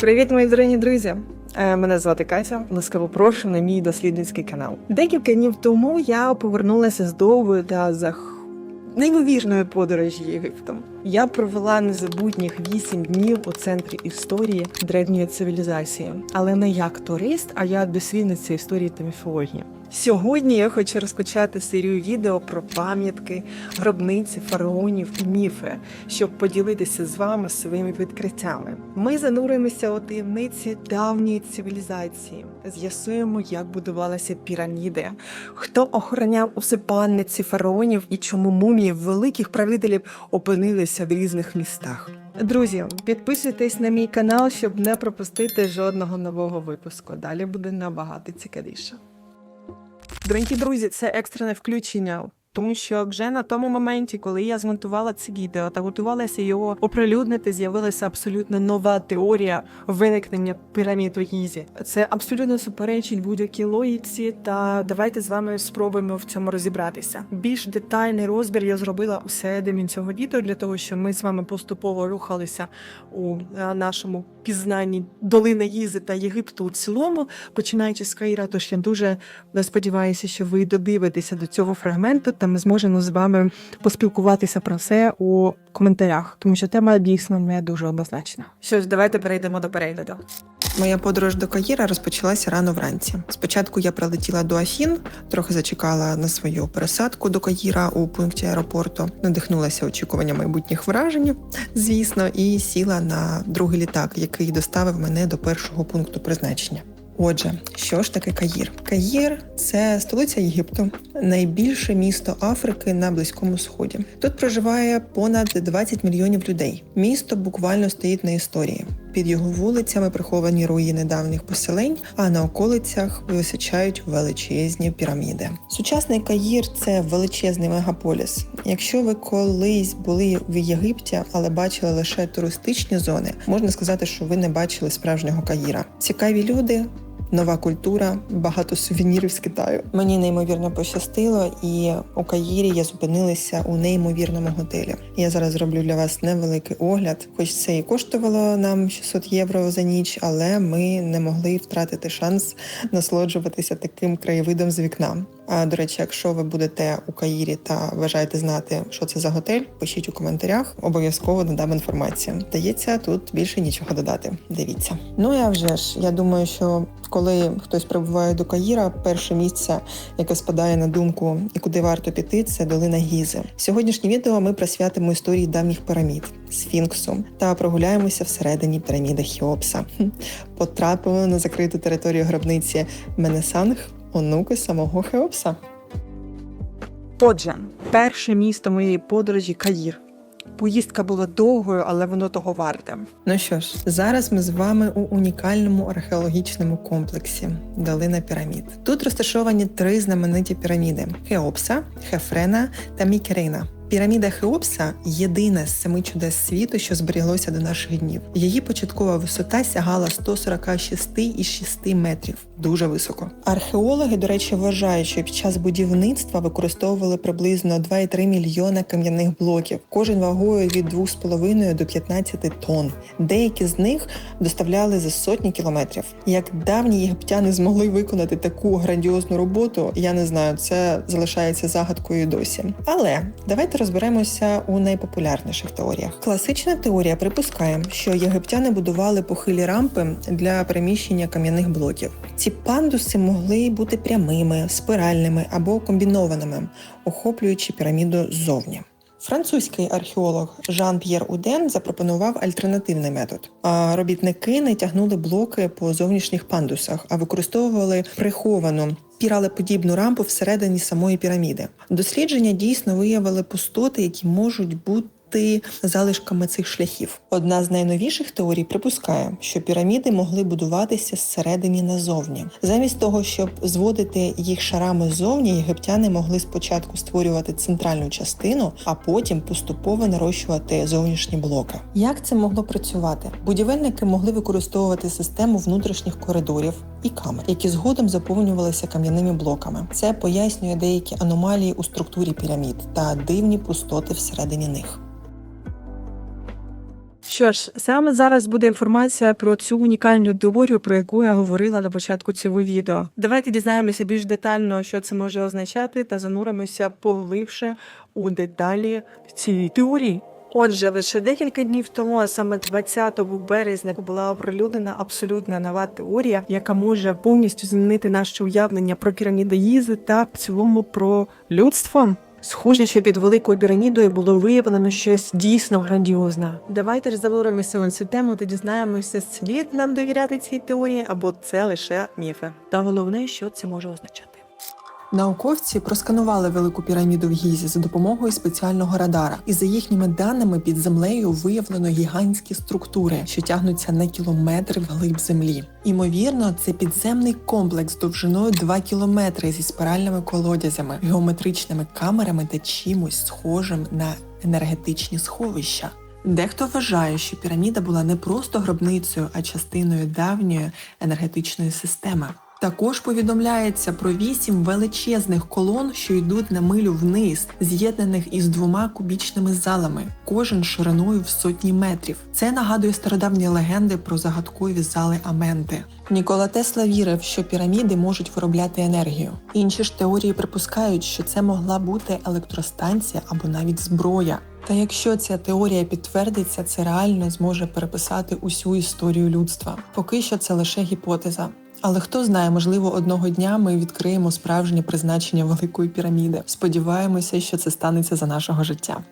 Привіт, мої дорогі друзі! Е, Мене звати Катя. Ласкаво прошу на мій дослідницький канал. Декілька днів тому я повернулася з довгої та зах... неймовірної подорожі Єгиптом. Я провела незабутніх вісім днів у центрі історії древньої цивілізації, але не як турист, а як дослідниця історії та міфології. Сьогодні я хочу розпочати серію відео про пам'ятки, гробниці, фараонів і міфи, щоб поділитися з вами своїми відкриттями. Ми зануримося у таємниці давньої цивілізації, з'ясуємо, як будувалися піраміди, хто охороняв усипальниці фараонів і чому мумії великих правителів опинилися в різних містах. Друзі, підписуйтесь на мій канал, щоб не пропустити жодного нового випуску. Далі буде набагато цікавіше. Дорогі друзі, це екстрене включення. Тому що вже на тому моменті, коли я змонтувала це відео та готувалася його оприлюднити, з'явилася абсолютно нова теорія виникнення пірамід у Гізі. Це абсолютно суперечить будь-якій логіці. Та давайте з вами спробуємо в цьому розібратися. Більш детальний розбір я зробила у середині цього відео для того, щоб ми з вами поступово рухалися у е, нашому пізнанні долини Гізи та Єгипту у цілому, починаючи з Каїра. Тож я дуже е, сподіваюся, що ви додивитеся до цього фрагменту, та ми зможемо з вами поспілкуватися про це у коментарях, тому що тема дійсно не дуже однозначна. Що ж, давайте перейдемо до перегляду. Моя подорож до Каїра розпочалася рано вранці. Спочатку я прилетіла до Афін, трохи зачекала на свою пересадку до Каїра у пункті аеропорту, надихнулася очікуванням майбутніх вражень, звісно, і сіла на другий літак, який доставив мене до першого пункту призначення. Отже, що ж таке Каїр? Каїр це столиця Єгипту, найбільше місто Африки на Близькому Сході. Тут проживає понад 20 мільйонів людей. Місто буквально стоїть на історії. Під його вулицями приховані руїни давніх поселень, а на околицях височають величезні піраміди. Сучасний Каїр це величезний мегаполіс. Якщо ви колись були в Єгипті, але бачили лише туристичні зони, можна сказати, що ви не бачили справжнього Каїра. Цікаві люди. Нова культура, багато сувенірів з Китаю. Мені неймовірно пощастило, і у Каїрі я зупинилася у неймовірному готелі. Я зараз зроблю для вас невеликий огляд, хоч це і коштувало нам 600 євро за ніч, але ми не могли втратити шанс насолоджуватися таким краєвидом з вікна. А до речі, якщо ви будете у Каїрі та бажаєте знати, що це за готель, пишіть у коментарях. Обов'язково додам інформацію. Здається, тут більше нічого додати. Дивіться. Ну я вже ж я думаю, що коли хтось прибуває до Каїра, перше місце, яке спадає на думку і куди варто піти, це долина Гізи. Сьогоднішнє відео ми присвятимо історії давніх пірамід, сфінксу та прогуляємося всередині піраміди Хіопса. Хм. Потрапимо на закриту територію гробниці Менесанг, онуки самого Хеопса. Отже, перше місто моєї подорожі Каїр. Поїздка була довгою, але воно того варте. Ну що ж, зараз ми з вами у унікальному археологічному комплексі Долина пірамід. Тут розташовані три знамениті піраміди: Хеопса, Хефрена та Мікерейна. Піраміда Хеопса єдина з семи чудес світу, що зберіглося до наших днів. Її початкова висота сягала 146,6 метрів. Дуже високо. Археологи, до речі, вважають, що під час будівництва використовували приблизно 2,3 мільйона кам'яних блоків, кожен вагою від 2,5 до 15 тонн. Деякі з них доставляли за сотні кілометрів. Як давні єгиптяни змогли виконати таку грандіозну роботу, я не знаю, це залишається загадкою досі. Але давайте розберемося у найпопулярніших теоріях. Класична теорія припускає, що єгиптяни будували похилі рампи для переміщення кам'яних блоків. Ці пандуси могли бути прямими, спиральними або комбінованими, охоплюючи піраміду ззовні. Французький археолог Жан-П'єр Уден запропонував альтернативний метод. А робітники не тягнули блоки по зовнішніх пандусах, а використовували приховану піралеподібну рампу всередині самої піраміди. Дослідження дійсно виявили пустоти, які можуть бути залишками цих шляхів. Одна з найновіших теорій припускає, що піраміди могли будуватися зсередині назовні. Замість того, щоб зводити їх шарами ззовні, єгиптяни могли спочатку створювати центральну частину, а потім поступово нарощувати зовнішні блоки. Як це могло працювати? Будівельники могли використовувати систему внутрішніх коридорів і камер, які згодом заповнювалися кам'яними блоками. Це пояснює деякі аномалії у структурі пірамід та дивні пустоти всередині них. Що ж, саме зараз буде інформація про цю унікальну теорію, про яку я говорила на початку цього відео. Давайте дізнаємося більш детально, що це може означати, та зануримося поглибше у деталі цієї теорії. Отже, лише декілька днів тому, а саме 20 березня, була оприлюднена абсолютна нова теорія, яка може повністю змінити наше уявлення про піраміди Гізи та в цілому про людство. Схоже, що під великою пірамідою було виявлено щось дійсно грандіозне. Давайте ж зануримося у цю тему та дізнаємося, слід нам довіряти цій теорії, або це лише міфи. Та головне, що це може означати. Науковці просканували велику піраміду в Гізі за допомогою спеціального радара, і за їхніми даними під землею виявлено гігантські структури, що тягнуться на кілометри вглиб землі. Імовірно, це підземний комплекс довжиною 2 кілометри зі спиральними колодязями, геометричними камерами та чимось схожим на енергетичні сховища. Дехто вважає, що піраміда була не просто гробницею, а частиною давньої енергетичної системи. Також повідомляється про вісім величезних колон, що йдуть на милю вниз, з'єднаних із двома кубічними залами, кожен шириною в сотні метрів. Це нагадує стародавні легенди про загадкові зали Аменти. Нікола Тесла вірив, що піраміди можуть виробляти енергію. Інші ж теорії припускають, що це могла бути електростанція або навіть зброя. Та якщо ця теорія підтвердиться, це реально зможе переписати усю історію людства. Поки що це лише гіпотеза. Але хто знає, можливо, одного дня ми відкриємо справжнє призначення великої піраміди. Сподіваємося, що це станеться за нашого життя.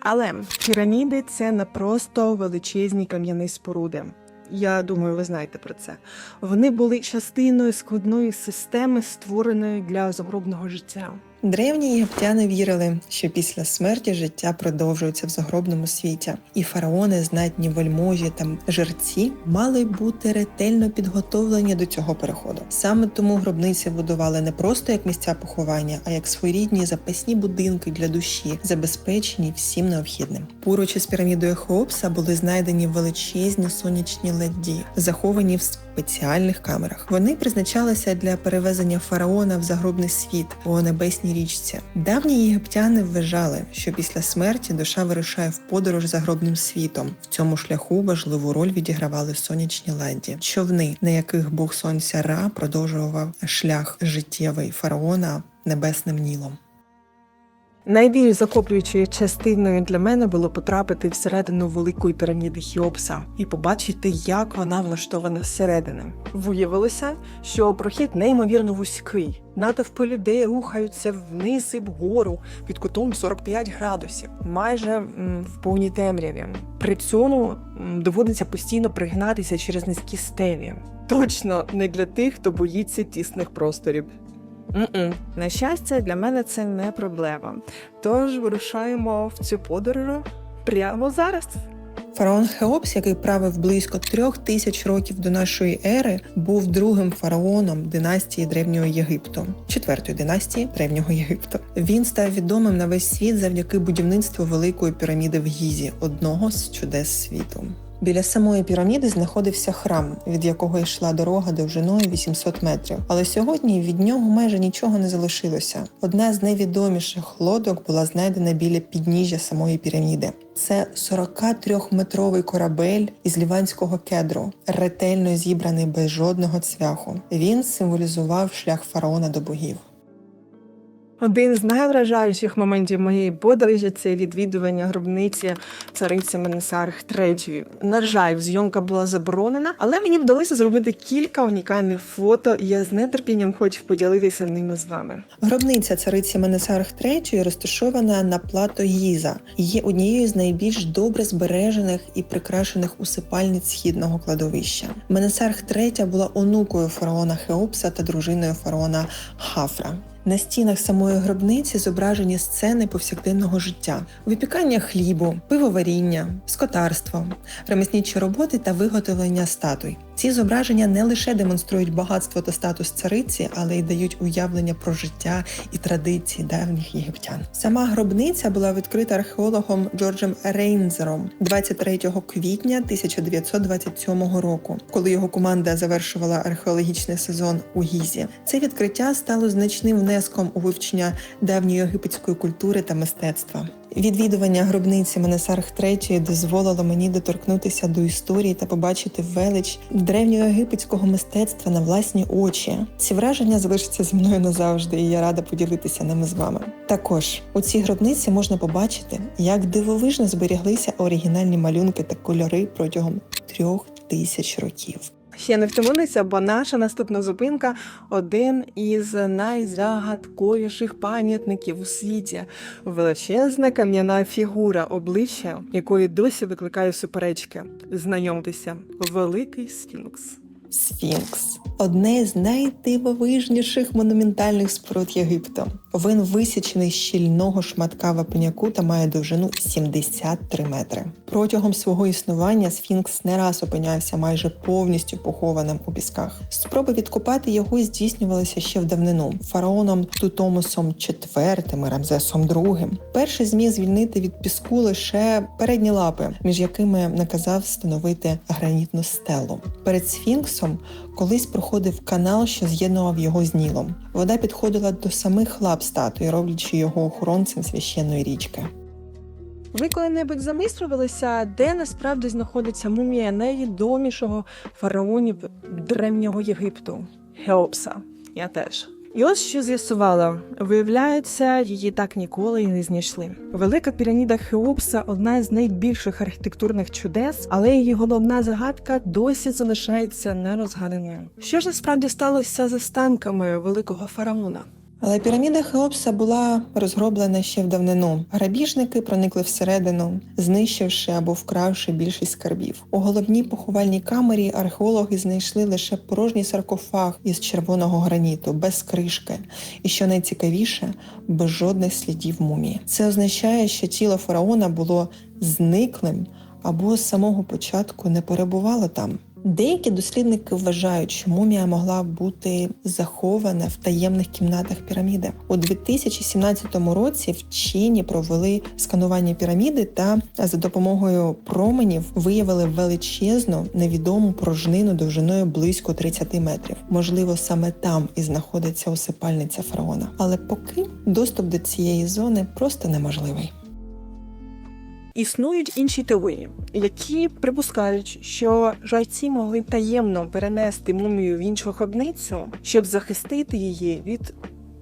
Але піраміди це не просто величезні кам'яні споруди. Я думаю, ви знаєте про це. Вони були частиною складної системи, створеної для загробного життя. Древні єгиптяни вірили, що після смерті життя продовжується в загробному світі, і фараони, знатні вельможі та жерці мали бути ретельно підготовлені до цього переходу. Саме тому гробниці будували не просто як місця поховання, а як своєрідні запасні будинки для душі, забезпечені всім необхідним. Поруч із пірамідою Хеопса були знайдені величезні сонячні ладді, заховані в спеціальних камерах. Вони призначалися для перевезення фараона в загробний світ по небесній річці. Давні єгиптяни вважали, що після смерті душа вирушає в подорож загробним світом. В цьому шляху важливу роль відігравали сонячні ладді, човни, на яких бог сонця Ра продовжував шлях життєвий фараона небесним нілом. Найбільш захоплюючою частиною для мене було потрапити всередину великої піраміди Хіопса і побачити, як вона влаштована зсередини. Виявилося, що прохід неймовірно вузький. Натовпи людей рухаються вниз і вгору під кутом 45 градусів, майже в повній темряві. При цьому доводиться постійно пригнатися через низькі стелі. Точно не для тих, хто боїться тісних просторів. М-м. На щастя, для мене це не проблема. Тож вирушаємо в цю подорож прямо зараз. Фараон Хеопс, який правив близько трьох тисяч років до нашої ери, був другим фараоном династії Древнього Єгипту, четвертої династії Древнього Єгипту. Він став відомим на весь світ завдяки будівництву великої піраміди в Гізі, одного з чудес світу. Біля самої піраміди знаходився храм, від якого йшла дорога довжиною 800 метрів. Але сьогодні від нього майже нічого не залишилося. Одна з найвідоміших лодок була знайдена біля підніжжя самої піраміди. Це 43-метровий корабель із ліванського кедру, ретельно зібраний без жодного цвяху. Він символізував шлях фараона до богів. Один з найвражаючих моментів моєї подорожі це відвідування гробниці цариці Менесарх III. На жаль, зйомка була заборонена, але мені вдалося зробити кілька унікальних фото, і я з нетерпінням хочу поділитися ними з вами. Гробниця цариці Менесарх III розташована на плато Гіза і є однією з найбільш добре збережених і прикрашених усипальниць східного кладовища. Менесарх III була онукою фараона Хеопса та дружиною фараона Хафра. На стінах самої гробниці зображені сцени повсякденного життя: випікання хлібу, пивоваріння, скотарство, ремеснічі роботи та виготовлення статуй. Ці зображення не лише демонструють багатство та статус цариці, але й дають уявлення про життя і традиції давніх єгиптян. Сама гробниця була відкрита археологом Джорджем Рейнзером 23 квітня 1927 року, коли його команда завершувала археологічний сезон у Гізі. Це відкриття стало значним внеском у вивчення давньої єгипетської культури та мистецтва. Відвідування гробниці Менесарх III дозволило мені доторкнутися до історії та побачити велич древньоєгипетського мистецтва на власні очі. Ці враження залишаться зі мною назавжди, і я рада поділитися ними з вами. Також у цій гробниці можна побачити, як дивовижно зберіглися оригінальні малюнки та кольори протягом трьох тисяч років. Ще не втомилися, бо наша наступна зупинка один із найзагадковіших пам'ятників у світі. Величезна кам'яна фігура обличчя, якої досі викликає суперечки. Знайомтеся, великий сфінкс. Сфінкс одне з найдивовижніших монументальних споруд Єгипту. Він висічений з щільного шматка вапняку та має довжину 73 метри. Протягом свого існування Сфінкс не раз опинявся майже повністю похованим у пісках. Спроби відкопати його здійснювалися ще в давнину фараоном Тутомосом IV Рамзесом II. Перший зміг звільнити від піску лише передні лапи, між якими наказав встановити гранітну стелу. Перед Сфінксом колись проходив канал, що з'єднував його з Нілом. Вода підходила до самих лап статуї, роблячи його охоронцем священної річки. Ви коли-небудь замислювалися, де насправді знаходиться мумія найвідомішого фараонів древнього Єгипту Хеопса. Я теж. І ось що з'ясувала. Виявляється, її так ніколи і не знайшли. Велика піраміда Хеопса одна з найбільших архітектурних чудес, але її головна загадка досі залишається нерозгаданою. Що ж насправді сталося з останками великого фараона? Але піраміда Хеопса була розгроблена ще в давнину. Грабіжники проникли всередину, знищивши або вкравши більшість скарбів. У головній поховальній камері археологи знайшли лише порожній саркофаг із червоного граніту, без кришки, і що найцікавіше, без жодних слідів мумії. Це означає, що тіло фараона було зниклим або з самого початку не перебувало там. Деякі дослідники вважають, що мумія могла бути захована в таємних кімнатах піраміди. У 2017 році вчені провели сканування піраміди та за допомогою променів виявили величезну невідому пружнину довжиною близько 30 метрів. Можливо, саме там і знаходиться усипальниця фараона. Але поки доступ до цієї зони просто неможливий. Існують інші теорії, які припускають, що жайці могли таємно перенести мумію в іншу гробницю, щоб захистити її від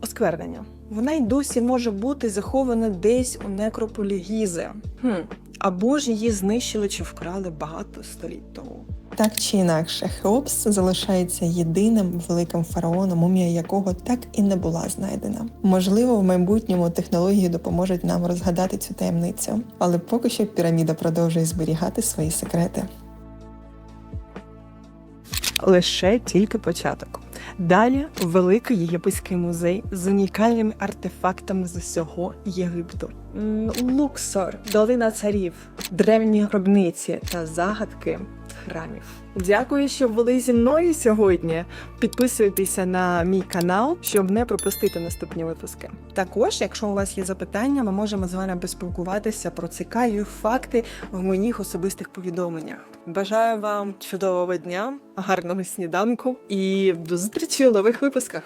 осквернення. Вона й досі може бути захована десь у некрополі Гізи. Хм. Або ж її знищили чи вкрали багато століть тому. Так чи інакше, Хеопс залишається єдиним великим фараоном, мумія якого так і не була знайдена. Можливо, в майбутньому технології допоможуть нам розгадати цю таємницю, але поки що піраміда продовжує зберігати свої секрети. Лише тільки початок. Далі великий єгипетський музей з унікальними артефактами з усього Єгипту. Луксор, долина царів, древні гробниці та загадки храмів. Дякую, що були зі мною сьогодні. Підписуйтеся на мій канал, щоб не пропустити наступні випуски. Також, якщо у вас є запитання, ми можемо з вами поспілкуватися про цікаві факти в моїх особистих повідомленнях. Бажаю вам чудового дня, гарного сніданку і до зустрічі у нових випусках.